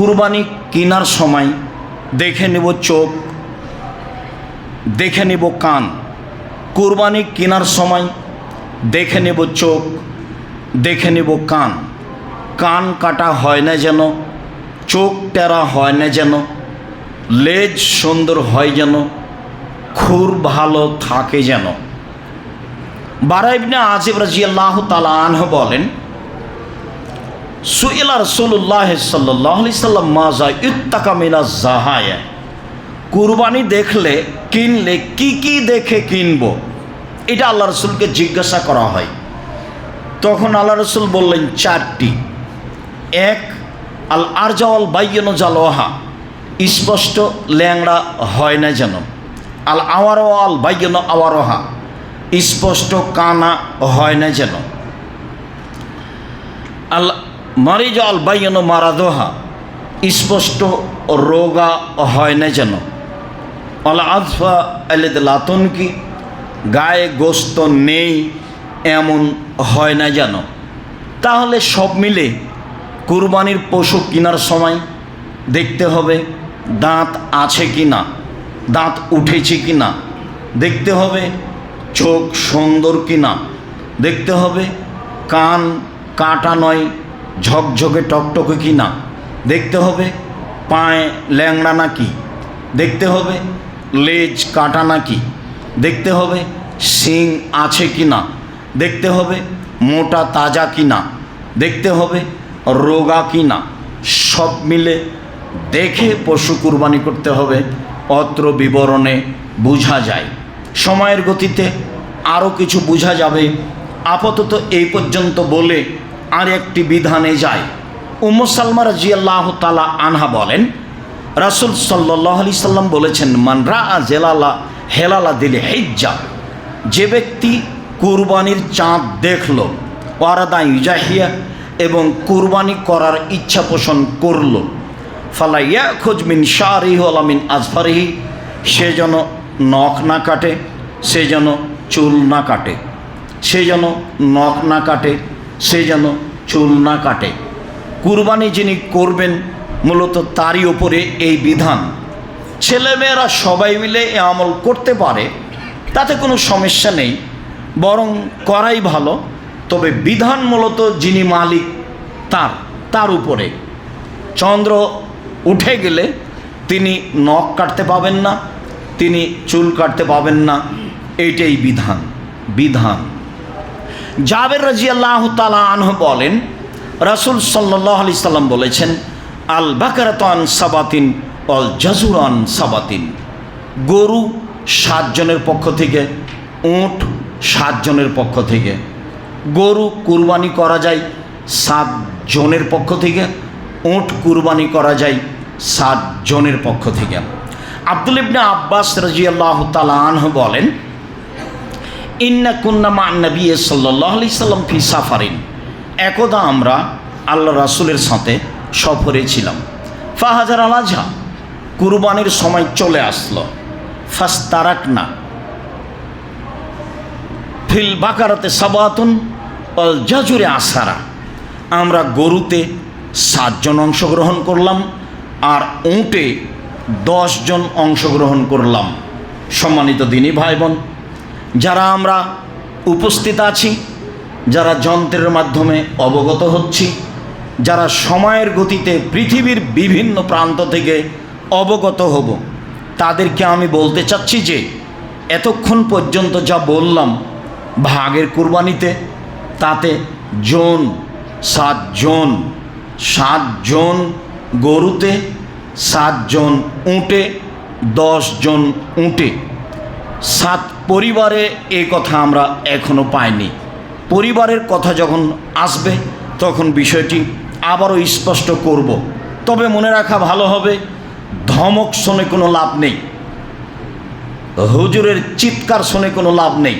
কুরবানি কেনার সময় দেখে নেব চোখ, দেখে নেব কান। কুরবানি কেনার সময় দেখে নেব চোখ, দেখে নেব কান। কান কাটা হয় না যেন, চোখ টেরা হয় না যেন, লেজ সুন্দর হয় যেন, খুর ভালো থাকে যেন। বারাইবনে আজিব রাজিয়াল্লাহ তালা আনহ বলেন সুইলা রসুল্লাহ সাল্লাহ সাল্লাম মাজা ইত্তাকা মিনা জাহায়া। কুরবানি দেখলে, কিনলে কি কি দেখে কিনবো? এটা আল্লাহ রসুলকে জিজ্ঞাসা করা হয়। তখন আল্লাহ রসুল বললেন, চারটি। এক, আল আর আরজাওয়াল বাইয়ন জালোহা। স্পষ্ট, ল্যাংড়া হয় না যেন। আল আওয়ারওয়াল বাইয়ন আওয়ারোহা। স্পষ্ট, কানা হয় না যেন। আল মারিজ আল বাইয়ন মারাদোহা স্পষ্ট রোগা হয় না যেন। আল আজফা আলেদ লাতনকি গায়ে গোস্ত নেই এমন হয় না যেন। তাহলে সব মিলে কুরবানির পশু কেনার সময় দেখতে হবে দাঁত আছে কি না, দাঁত উঠেছে কি না। দেখতে হবে চোখ সুন্দর কি না। দেখতে হবে কান কাটা নয় ঝকঝকে টকটকে কি না? দেখতে হবে। পায়ে ল্যাংড়া নাকি? দেখতে হবে। লেজ কাটা নাকি? দেখতে হবে শিং আছে কি না? দেখতে হবে মোটা তাজা কি না? দেখতে হবে রোগা কি না? সব মিলে দেখে পশু কুরবানি করতে হবে। অত্র বিবরণে বোঝা যায়। সময়ের গতিতে আরও কিছু বোঝা যাবে। আপাতত এই পর্যন্ত বলে আর একটি বিধানে যায়। উম্ম সালমা রাজিয়াল্লাহ তালা আনহা বলেন, রাসুল সাল্লাহ সাল্লাম বলেছেন মানরা জেলালা হেলালা দিলে হেজ্জা যে ব্যক্তি কুরবানির চাঁদ দেখল, ওয়ারাদা ইজাহিয়া এবং কুরবানি করার ইচ্ছা পোষণ করল, ফালা ইয়া খোঁজমিন শাহরিহ আলামিন আজফারিহি সে যেন নখ না কাটে, সে যেন চুল না কাটে, সে যেন নখ না কাটে সে যেন চুল না কাটে। কুরবানি যিনি করবেন মূলত তারই ওপরে এই বিধান। ছেলেমেয়েরা সবাই মিলে এ আমল করতে পারে, তাতে কোনো সমস্যা নেই, বরং করাই ভালো। তবে বিধান মূলত যিনি মালিক, তার তার উপরে। চন্দ্র উঠে গেলে তিনি নখ কাটতে পাবেন না, তিনি চুল কাটতে পাবেন না, এইটাই বিধান বিধান। জাবের রাজি আল্লাহ তালা আনহ বলেন, রাসুল সাল্লাহ আলি সাল্লাম বলেছেন, আল বাকারাতান সাবাতিন অল জাজুরান সাবাতিন। গরু সাতজনের পক্ষ থেকে, উঁট সাতজনের পক্ষ থেকে। গরু কুরবানি করা যায় সাত জনের পক্ষ থেকে, উঁট কুরবানি করা যায় সাত জনের পক্ষ থেকে। আব্দুল ইবনে আব্বাস রাজিয়াল্লাহ তালাহ বলেন ইন্না কুন্না মা নবী সাল্লাহ আলি সাল্লাম ফি সাফারিন। একদা আমরা আল্লাহ রাসুলের সাথে সফরে ছিলাম। ফাহাজার আলাঝা কুরবানির সময় চলে আসলো। ফাস্তারাক না ফিল বাকারাতে সাবাতুন অল জাজুরে আসারা। আমরা গরুতে সাতজন অংশগ্রহণ করলাম আর উঁটে দশজন অংশগ্রহণ করলাম। সম্মানিত দিনী ভাই বোন যারা আমরা উপস্থিত আছি, যারা যন্ত্রের মাধ্যমে অবগত হচ্ছি, যারা সময়ের গতিতে পৃথিবীর বিভিন্ন প্রান্ত থেকে অবগত হব, তাদেরকে আমি বলতে চাচ্ছি যে, এতক্ষণ পর্যন্ত যা বললাম ভাগের কুরবানিতে, তাতে জন, সাতজন সাতজন গরুতে, সাতজন উঁটে জন উঁটে। সাত পরিবারে এ কথা আমরা এখনও পাইনি। পরিবারের কথা যখন আসবে, তখন বিষয়টি আবারও স্পষ্ট করব। তবে মনে রাখা ভালো হবে, ধমক শুনে কোনো লাভ নেই। হুজুরের চিৎকার শুনে কোনো লাভ নেই।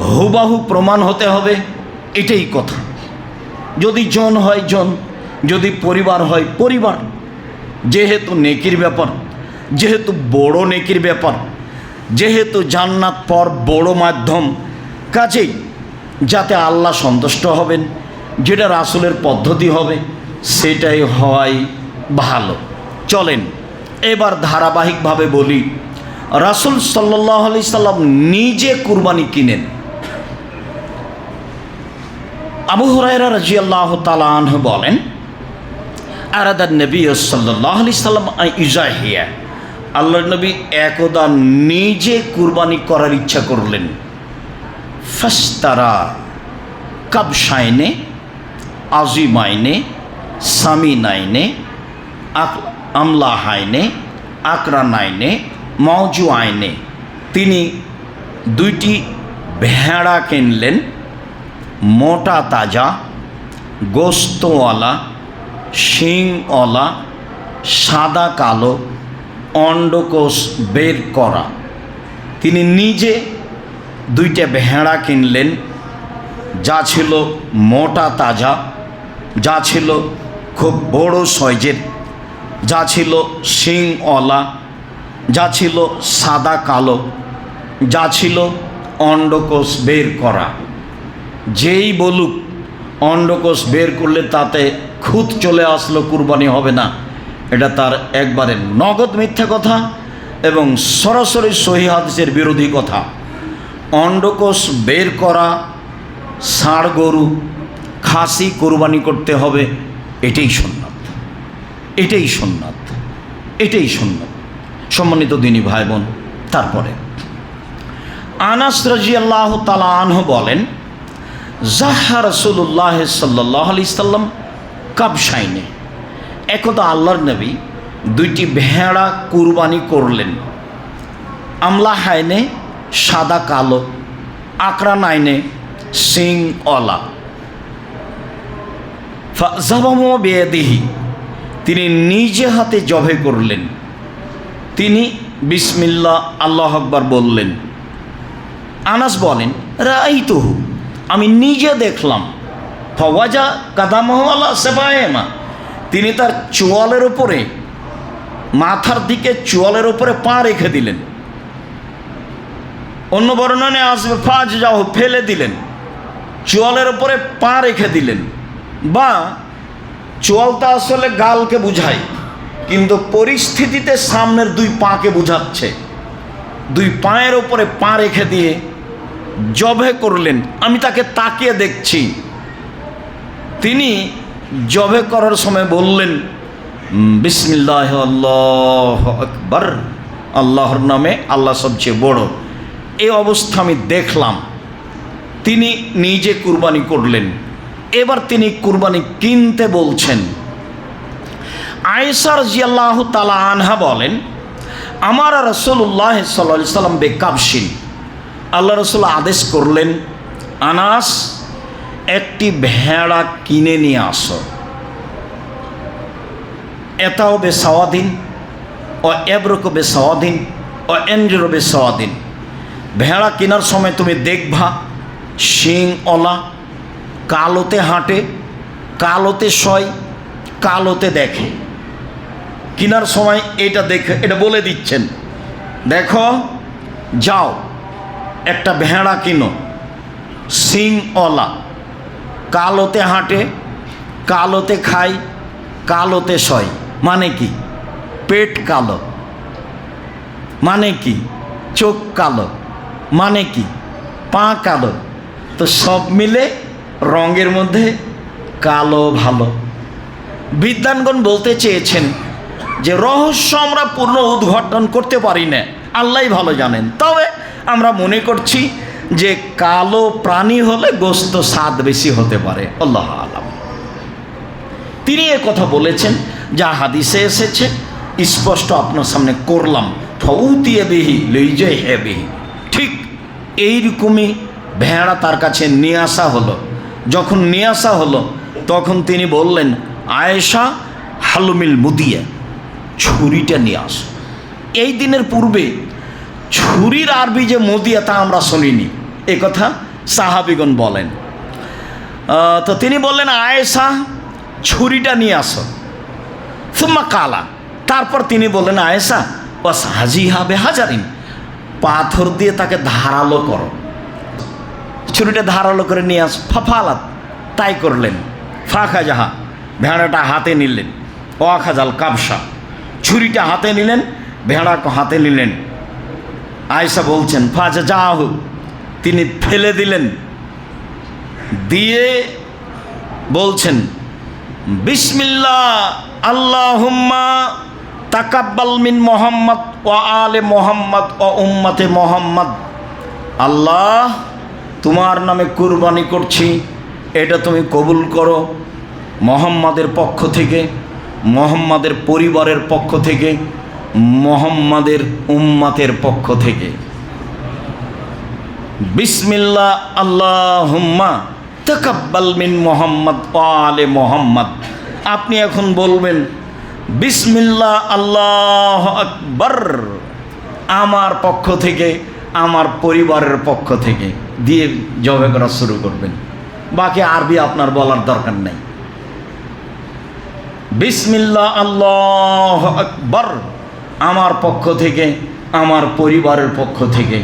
হুবাহু প্রমাণ হতে হবে, এটাই কথা। যদি জন হয় জন, যদি পরিবার হয় পরিবার। যেহেতু নেকির ব্যাপার, যেহেতু বড় নেকির ব্যাপার যেহেতু জান্নাত পর বড় মাধ্যম, কাজেই যাতে আল্লাহ সন্তুষ্ট হবেন, যেটা রাসুলের পদ্ধতি হবে, সেটাই হওয়াই ভালো। চলেন, এবার ধারাবাহিকভাবে বলি, রাসুল সাল্লাহ আলি সাল্লাম নিজে কুরবানি কিনেন। আবু হরাইরা রাজি আল্লাহ তালাহ বলেন আরাদার নবী সাল্লাহ আলি সাল্লাম ইজাহিয়া। আল্লাহ নবী একদা নিজে কুরবানি করার ইচ্ছা করলেন। ফাস্তারা কাবসাইনে আজিমাইনে, সামিনাইনে আমলা হাইনে আকরা নাইনে মৌজু আইনে তিনি দুইটি ভেড়া কিনলেন, মোটা তাজা, গোস্তওয়ালা, শিংওয়ালা, সাদা কালো অন্ডকোষ বের করা। তিনি নিজে দুইটা ভেড়া কিনলেন, যা ছিল মোটা তাজা, যা ছিল খুব বড় সাইজের, যা ছিল শিংওয়ালা, যা ছিল সাদা কালো, যা ছিল অন্ডকোষ বের করা। যেই বলুক অন্ডকোষ বের করলে তাতে খুঁত চলে আসলো, কুরবানি হবে না। এটা তার একবারে নগদ মিথ্যা কথা এবং সরাসরি সহি হাদিসের বিরোধী কথা। অন্ডকোষ বের করা, ষাঁড় গরু খাসি কোরবানি করতে হবে, এটাই সুন্নাত। এটাই সুন্নাত। এটাই সুন্নাত। সম্মানিত দিনী ভাই বোন তারপরে। আনাস রাজি আল্লাহ তালা আনহ বলেন, জাহা রসুল্লাহ সাল্লাহ আলি সাল্লাম কাবসাইনে একদা আল্লাহর নবী দুইটি ভেড়া কুরবানি করলেন। আমলা হাইনে, সাদা কালো, আকরা নাইনে, সিং অলা। জাবামো বেদিহি তিনি নিজে হাতে জবে করলেন। তিনি বিসমিল্লা আল্লাহ আকবার বললেন, আনাস বলেন রাই তহু আমি নিজে দেখলাম। ফওয়াজা কাদামহওয়ালা সেবায়েমা তিনি তার চোয়ালের ওপরে মাথার দিকে চোয়ালের ওপরে পা রেখে দিলেন। অন্য বর্ণনে আসবে, ফাজ যাও, ফেলে দিলেন। চোয়ালের ওপরে পা রেখে দিলেন। বা চোয়ালটা আসলে গালকে বুঝায়, কিন্তু পরিস্থিতিতে সামনের দুই পাকে বুঝাচ্ছে। দুই পায়ের ওপরে পা রেখে দিয়ে জবে করলেন। আমি তাকে তাকিয়ে দেখছি। তিনি জবে করার সময় বললেন বিসমিল্লাহ আল্লাহ আকবর, আল্লাহর নামে আল্লাহ সবচেয়ে বড়। এই অবস্থা আমি দেখলাম। তিনি নিজে কুরবানি করলেন। এবার তিনি কুরবানি কিনতে বলছেন। আয়েসার জিয়াল্লাহ তালা আনহা বলেন, আমার রসুল্লাহ সাল্লা সাল্লাম বেকাবসিন। আল্লাহ রসুল আদেশ করলেন, আনাস একটি ভেড়া কিনে নিয়ে আসো। এটাও বে সওয়াদিন, ও এব্রকো বে সওয়াদিন, ও এন্ড্রো বে ভেড়া কেনার সময় তুমি দেখবা, শিং, অলা, কালোতে হাঁটে, কালোতে সয় কালোতে দেখে। কেনার সময় এটা দেখে, এটা বলে দিচ্ছেন, দেখো, যাও, একটা ভেড়া কিনো অলা। কালোতে হাঁটে, কালোতে খায় কালোতে সয় মানে কি? পেট কালো। মানে কি? চোখ কালো। মানে কি? পা কালো। তো সব মিলে রঙের মধ্যে কালো ভালো। বিদ্যানগণ বলতে চেয়েছেন যে, রহস্য আমরা পূর্ণ উদ্ঘাটন করতে পারি না। আল্লাহ ভালো জানেন। তবে আমরা মনে করছি যে কালো প্রাণী হলে গোস্ত স্বাদ বেশি হতে পারে। আল্লাহ আলাম। তিনি এ কথা বলেছেন, যা হাদিসে এসেছে, স্পষ্ট আপনার সামনে করলাম। ফৌতিয়ে বেহি লইজে হে বেহি। ঠিক এইরকমই ভেড়া তার কাছে নিয়ে আসা হলো। যখন নিয়ে আসা হলো, তখন তিনি বললেন, আয়েশা, হালুমিল মুদিয়া, ছুরিটা নিয়ে আস। এই দিনের পূর্বে ছুরির আরবি যে মুদিয়া তা আমরা শুনিনি। এ কথা সাহাবিগণ বলেন। তো তিনি বললেন, আয়েশা, ছুরিটা নিয়ে আসো। সুম্মা কালা। তারপর তিনি বললেন, আয়েশা বাস হাজি হবে হাজারিন পাথর দিয়ে তাকে ধারালো করো। ছুরিটা ধারালো করে নিয়ে আস, ফাফালাত। তাই করলেন। ফাঁকা যাহা ভেড়াটা হাতে নিলেন। ওয়াখাজাল কাবসা ছুরিটা হাতে নিলেন ভেড়া হাতে নিলেন। আয়সা বলছেন, ফাজা যা হোক তিনি ফেলে দিলেন। দিয়ে বলছেন বিসমিল্লা আল্লাহুম্মা তাকাব্বাল মিন মোহাম্মদ ও আলে মোহাম্মদ ও উম্মাতে মোহাম্মদ। আল্লাহ, তোমার নামে কুরবানি করছি, এটা তুমি কবুল করো। মোহাম্মদের পক্ষ থেকে, মোহাম্মদের পরিবারের পক্ষ থেকে, মোহাম্মদের উম্মাতের পক্ষ থেকে। বিসমিল্লা আল্লাহম্মা, তাকাব্বাল মিন মোহাম্মদ আলে মোহাম্মদ। আপনি এখন বলবেন বিসমিল্লা আল্লাহ আকবর। আমার পক্ষ থেকে, আমার পরিবারের পক্ষ থেকে দিয়ে জবে করা শুরু করবেন। বাকি আরবি আপনার বলার দরকার নেই। বিসমিল্লা আল্লাহ আকবর। আমার পক্ষ থেকে, আমার পরিবারের পক্ষ থেকে।